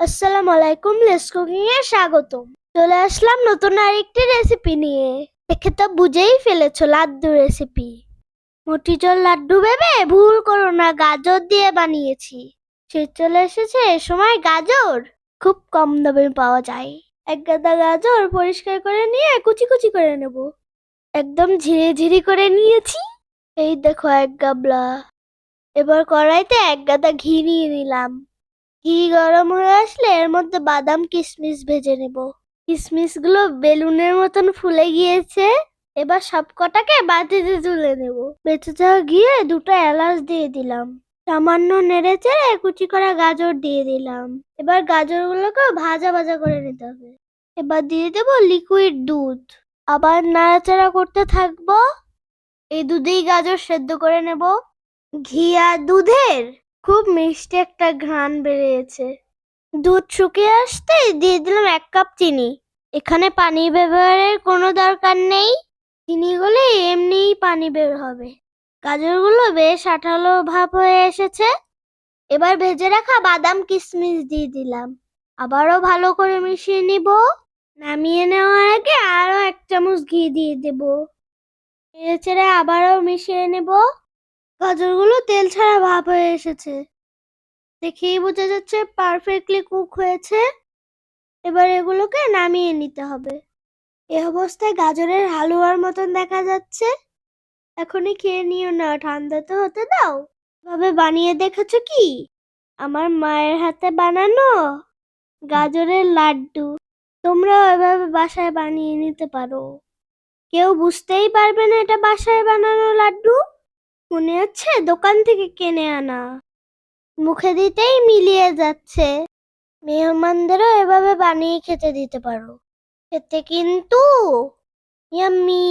আসসালামু আলাইকুম লেস এ স্বাগতম। চলে আসলাম নতুন আরেকটি রেসিপি নিয়ে। দেখে তো বুঝেই ফেলেছো লাড্ডু রেসিপি মটিচর লাড্ডু ভেবে ভুল করো না, গাজর দিয়ে বানিয়েছি। সে চলে এসেছে এ সময় গাজর। খুব কম দামে পাওয়া যায়। এক গাদা গাজর পরিষ্কার করে নিয়ে কুচি কুচি করে নেব। একদম ঝিরি ঝিরি করে নিয়েছি। এই দেখো এক গাবলা। এবার কড়াইতে এক গাদা ঘি নিয়ে নিলাম। ঘি গরম হয়ে আসলে এর মধ্যে বাদাম কিশমিশ ভেজে নেব। কিশমিশগুলো বেলুনের মতন ফুলে গিয়েছে। এবার সব কটাকে বাটিতে তুলে নেব। বেঁচে যাওয়া গিয়ে দুটো এলাচ দিয়ে দিলাম। সামান্য নেড়ে চেড়ে কুচি করা গাজর দিয়ে দিলাম। এবার গাজরগুলোকে ভাজা ভাজা করে নিতে হবে। এবার দিয়ে দেবো লিকুইড দুধ। আবার নাড়াচাড়া করতে থাকব। এই দুধেই গাজর সেদ্ধ করে নেব। ঘি আর দুধের খুব মিষ্টি একটা ঘ্রাণ বেরিয়েছে। দুধ শুকিয়ে আসতেই দিয়ে দিলাম এক কাপ চিনি। এখানে পানি ব্যবহারের কোনো দরকার নেই। চিনি গলে এমনিই পানি বের হবে। গাজরগুলো বেশ আঠালো ভাব হয়ে এসেছে। এবার ভেজে রাখা বাদাম কিশমিশ দিয়ে দিলাম। আবারও ভালো করে মিশিয়ে নিব। নামিয়ে নেওয়ার আগে আরও এক চামচ ঘি দিয়ে দেব। চেড়ে আবারও মিশিয়ে নেব। গাজরগুলো তেল ছাড়া ভাব হয়ে এসেছে। দেখেই বোঝা যাচ্ছে পারফেক্টলি কুক হয়েছে। এবার এগুলোকে নামিয়ে নিতে হবে। এ অবস্থায় গাজরের হালুয়ার মতন দেখা যাচ্ছে। এখনই খেয়ে নিও না, ঠান্ডা তো হতে দাও। ভাবে বানিয়ে দেখেছ কি? আমার মায়ের হাতে বানানো গাজরের লাড্ডু। তোমরাও এভাবে বাসায় বানিয়ে নিতে পারো। কেউ বুঝতেই পারবে না এটা বাসায় বানানো লাড্ডু। মনে হচ্ছে দোকান থেকে কিনে আনা। মুখে দিতেই মিলিয়ে যাচ্ছে। মেহমানদেরও এভাবে বানিয়ে খেতে দিতে পারো। খেতে কিন্তু ইয়াম্মি।